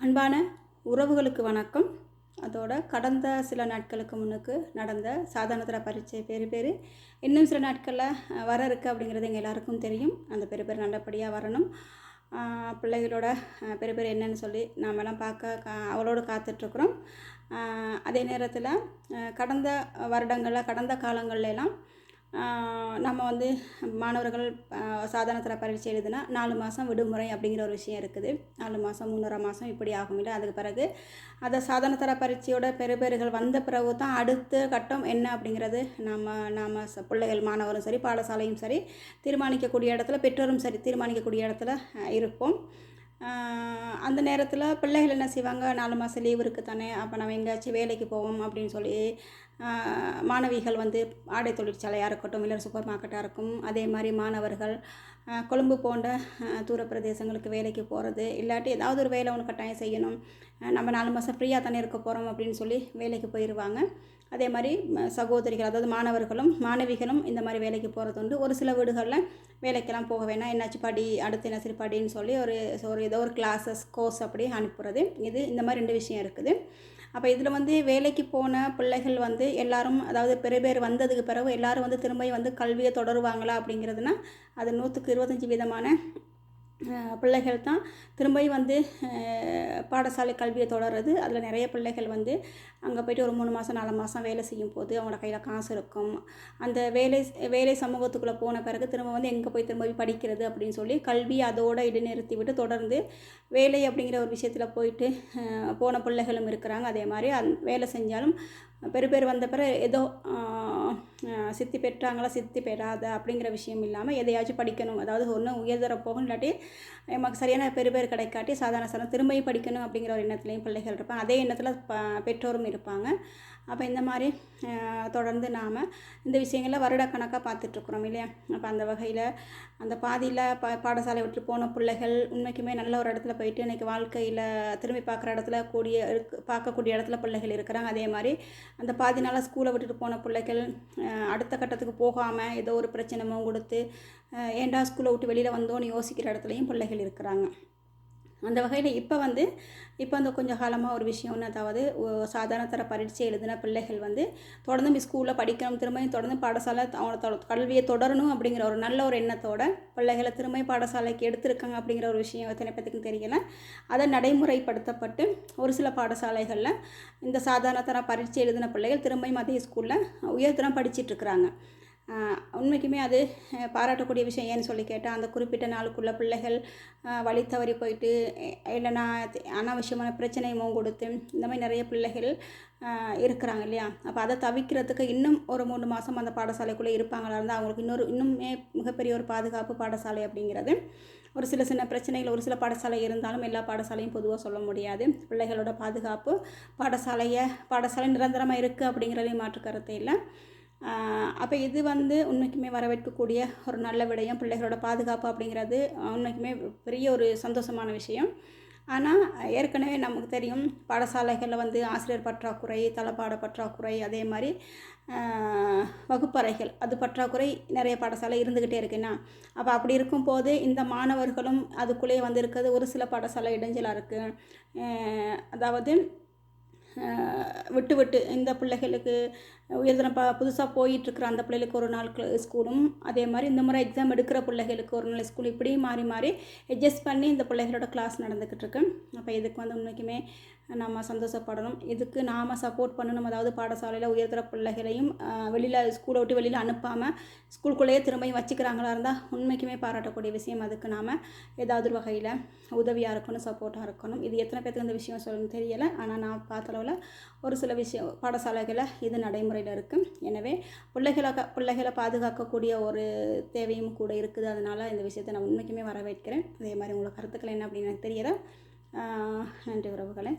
அன்பான உறவுகளுக்கு வணக்கம். அதோட கடந்த சில நாட்களுக்கு முன்னுக்கு நடந்த சாதாரணத்தில் பரீட்சை பேர் பேர் இன்னும் சில நாட்களில் வர இருக்குது அப்படிங்கிறது எங்கள் எல்லாருக்கும் தெரியும். அந்த பெரு பேர் நல்லபடியாக வரணும். பிள்ளைகளோட அஹ், பேர் என்னன்னு சொல்லி நாமெல்லாம் பார்க்க கா அவளோடு காத்துட்ருக்குறோம். அதே நேரத்தில் கடந்த வருடங்களில் கடந்த காலங்கள்லாம் நம்ம வந்து மாணவர்கள் சாதாரண தர பரீட்சை எழுதுனா நாலு மாதம் விடுமுறை அப்படிங்கிற ஒரு விஷயம் இருக்குது. நாலு மாதம் மூன்றரை மாதம் இப்படி ஆகும் இல்லை அதுக்கு பிறகு அதை சாதாரண தர பரீட்சையோட பெறுபேறுகள் வந்த பிறகு தான் அடுத்த கட்டம் என்ன அப்படிங்கிறது நாம் நாம் பிள்ளைகள் மாணவரும் சரி பாடசாலையும் சரி தீர்மானிக்கக்கூடிய இடத்துல பெற்றோரும் சரி தீர்மானிக்கக்கூடிய இடத்துல இருப்போம். அந்த நேரத்தில் பிள்ளைகள் என்ன செய்வாங்க? நாலு மாதம் லீவு இருக்குது தானே அப்போ நம்ம எங்கேயாச்சும் வேலைக்கு போவோம் அப்படின்னு சொல்லி மாணவிகள் வந்து ஆடை தொழிற்சாலையாக இருக்கட்டும் இல்லை சூப்பர் மார்க்கெட்டாக இருக்கும். அதே மாதிரி மாணவர்கள் கொழும்பு போன்ற தூர பிரதேசங்களுக்கு வேலைக்கு போகிறது இல்லாட்டி ஏதாவது ஒரு வேலை ஒன்று கட்டாயம் செய்யணும். நம்ம நாலு மாதம் ஃப்ரீயாக தானே இருக்க போகிறோம் அப்படின்னு சொல்லி வேலைக்கு போயிடுவாங்க அதே மாதிரி சகோதரிகள் அதாவது மாணவர்களும் மாணவிகளும் இந்த மாதிரி வேலைக்கு போகிறது உண்டு. ஒரு சில வீடுகளில் வேலைக்கெல்லாம் போக வேணாம். என்னாச்சு படி அடுத்து என்ன சரி படின்னு சொல்லி ஒரு ஒரு ஏதோ ஒரு கிளாஸஸ் கோர்ஸ் அப்படி அனுப்புறது. இது இந்த மாதிரி ரெண்டு விஷயம் இருக்குது. அப்போ இதில் வந்து வேலைக்கு போன பிள்ளைகள் வந்து எல்லாரும் அதாவது பெரிய பேர் வந்ததுக்கு பிறகு எல்லாரும் வந்து திரும்ப வந்து கல்வியை தொடருவாங்களா அப்படிங்கிறதுனா அது நூற்றுக்கு இருபத்தஞ்சி விதமான பிள்ளைகள் தான் திரும்பி வந்து பாடசாலை கல்வியை தொடருது அதில் நிறைய பிள்ளைகள் வந்து அங்கே போயிட்டு ஒரு மூணு மாதம் நாலு மாதம் வேலை செய்யும் போது அவங்களோட கையில் காசு இருக்கும். அந்த வேலை வேலை சமூகத்துக்குள்ளே போன பிறகு திரும்ப வந்து எங்கே போய் திரும்ப போய் படிக்கிறது அப்படின்னு சொல்லி கல்வி அதோடு இடைநிறுத்தி விட்டு தொடர்ந்து வேலை அப்படிங்கிற ஒரு விஷயத்தில் போயிட்டு போன பிள்ளைகளும் இருக்கிறாங்க. அதே மாதிரி அந் வேலை செஞ்சாலும் பெரு பேர் வந்த பிறகு ஏதோ சித்தி பெற்றாங்களா சித்தி பெறாத அப்படிங்கிற விஷயம் இல்லாமல் எதையாச்சும் படிக்கணும். அதாவது ஒன்று உயர்தர போகும் இல்லாட்டி நமக்கு சரியான பெரு பேர் கிடைக்காட்டி சாதாரண சாதாரண திரும்பியும் படிக்கணும் அப்படிங்கிற ஒரு எண்ணத்துலேயும் பிள்ளைகள் இருப்பாங்க. அதே எண்ணத்தில் ப பெற்றோரும் இருப்பாங்க. அப்போ இந்த மாதிரி தொடர்ந்து நாம் இந்த விஷயங்களை வருடக்கணக்காக பார்த்துட்ருக்குறோம் இல்லையா? அப்போ அந்த வகையில் அந்த பாதியில் ப பாடசாலை விட்டு போன பிள்ளைகள் உண்மைக்குமே நல்ல ஒரு இடத்துல போயிட்டு இன்றைக்கி வாழ்க்கையில் திரும்பி பார்க்குற இடத்துல கூடிய இருக்கு பார்க்கக்கூடிய இடத்துல பிள்ளைகள் இருக்கிறாங்க. அதே மாதிரி அந்த பாதி நாளாக ஸ்கூலை விட்டுட்டு போன பிள்ளைகள் அடுத்த கட்டத்துக்கு போகாமல் ஏதோ ஒரு பிரச்சனைமோ கொடுத்து ஏண்டா ஏன்டா ஸ்கூலை விட்டு வெளியில் வந்தோன்னு யோசிக்கிற இடத்துலையும் பிள்ளைகள் இருக்கிறாங்க. அந்த வகையில் இப்போ வந்து இப்போ அந்த கொஞ்சம் காலமாக ஒரு விஷயம் அதாவது சாதாரண தர பரீட்சை எழுதின பிள்ளைகள் வந்து தொடர்ந்து ஸ்கூலில் படிக்கணும் திரும்பியும் தொடர்ந்து பாடசாலை அவங்களோட கல்வியை தொடரணும் அப்படிங்கிற ஒரு நல்ல ஒரு எண்ணத்தோட பிள்ளைகளை திரும்பியும் பாடசாலைக்கு எடுத்திருக்காங்க அப்படிங்கிற ஒரு விஷயம் எத்தனை பேத்துக்கும் தெரியல. அதை நடைமுறைப்படுத்தப்பட்டு ஒரு சில பாடசாலைகளில் இந்த சாதாரண தர பரீட்சை எழுதின பிள்ளைகள் திரும்பியும் அதே ஸ்கூலில் உயர்தரம் படிச்சிட்டு இருக்கிறாங்க. உண்மைக்குமே அது பாராட்டக்கூடிய விஷயம் ஏன்னு சொல்லி கேட்டால் அந்த குறிப்பிட்ட நாளுக்குள்ள பிள்ளைகள் வழி தவறி போயிட்டு எ- இல்லைன்னா அனாவசியமான பிரச்சனை முகம் கொடுத்து இந்த மாதிரி நிறைய பிள்ளைகள் இருக்கிறாங்க இல்லையா? அப்போ அதை தவிக்கிறதுக்கு இன்னும் ஒரு மூணு மாதம் அந்த பாடசாலைக்குள்ளே இருப்பாங்களா இருந்தால் அவங்களுக்கு இன்னொரு இன்னுமே மிகப்பெரிய ஒரு பாதுகாப்பு பாடசாலை அப்படிங்கிறது. ஒரு சில சின்ன பிரச்சனைகள் ஒரு சில பாடசாலை இருந்தாலும் எல்லா பாடசாலையும் பொதுவாக சொல்ல முடியாது. பிள்ளைகளோட பாதுகாப்பு பாடசாலையை பாடசாலை நிரந்தரமாக இருக்குது அப்படிங்கிறதையும் மாற்று கருத்து இல்லை. அப்போ இது வந்து உண்மைக்குமே வரவேற்கக்கூடிய ஒரு நல்ல விடயம் பிள்ளைகளோட பாதுகாப்பு அப்படிங்கிறது உண்மைக்குமே பெரிய ஒரு சந்தோஷமான விஷயம். ஆனால் ஏற்கனவே நமக்கு தெரியும் பாடசாலைகளில் வந்து ஆசிரியர் பற்றாக்குறை தளபாட பற்றாக்குறை அதே மாதிரி வகுப்பறைகள் அது பற்றாக்குறை நிறைய பாடசாலை இருந்துக்கிட்டே இருக்குன்னா அப்போ அப்படி இருக்கும்போது இந்த மாணவர்களும் அதுக்குள்ளேயே வந்து இருக்கிறது ஒரு சில பாடசாலை இடைஞ்சலாக இருக்குது அதாவது விட்டு விட்டு இந்த பிள்ளைகளுக்கு உயர்தரம் ப புதுசாக போயிட்டுருக்குற அந்த பிள்ளைகளுக்கு ஒரு நாள் ஸ்கூலும் அதே மாதிரி இந்த முறை எக்ஸாம் எடுக்கிற பிள்ளைகளுக்கு ஒரு நாள் ஸ்கூல் இப்படி மாறி மாறி அட்ஜஸ்ட் பண்ணி இந்த பிள்ளைகளோட கிளாஸ் நடந்துக்கிட்டு இருக்கு அப்போ இதுக்கு வந்து உண்மைக்குமே நம்ம சந்தோஷப்படணும். இதுக்கு நாம் சப்போர்ட் பண்ணணும். அதாவது பாடசாலையில் உயர்த்துகிற பிள்ளைகளையும் வெளியில் ஸ்கூலை விட்டு வெளியில் அனுப்பாமல் ஸ்கூலுக்குள்ளேயே திரும்பியும் வச்சுக்கிறாங்களா இருந்தால் உண்மைக்குமே பாராட்டக்கூடிய விஷயம் அதுக்கு நாம் ஏதாவது ஒரு வகையில் உதவியாக இருக்கணும் சப்போர்ட்டாக இருக்கணும். இது எத்தனை பேருக்கு இந்த விஷயம் சொல்லணும்னு தெரியலை. ஆனால் நான் பார்த்தளவில் ஒரு சில விஷயம் பாடசாலைகளை இது நடைமுறையில் இருக்குது எனவே பிள்ளைகளை க- பிள்ளைகளை பாதுகாக்கக்கூடிய ஒரு தேவையும் கூட இருக்குது. அதனால் இந்த விஷயத்தை நான் உண்மைக்குமே வரவேற்கிறேன். அதே மாதிரி உங்களோட கருத்துக்கள் என்ன அப்படின்னு எனக்கு தெரியலை. എന്റെ ഉറവുകളെ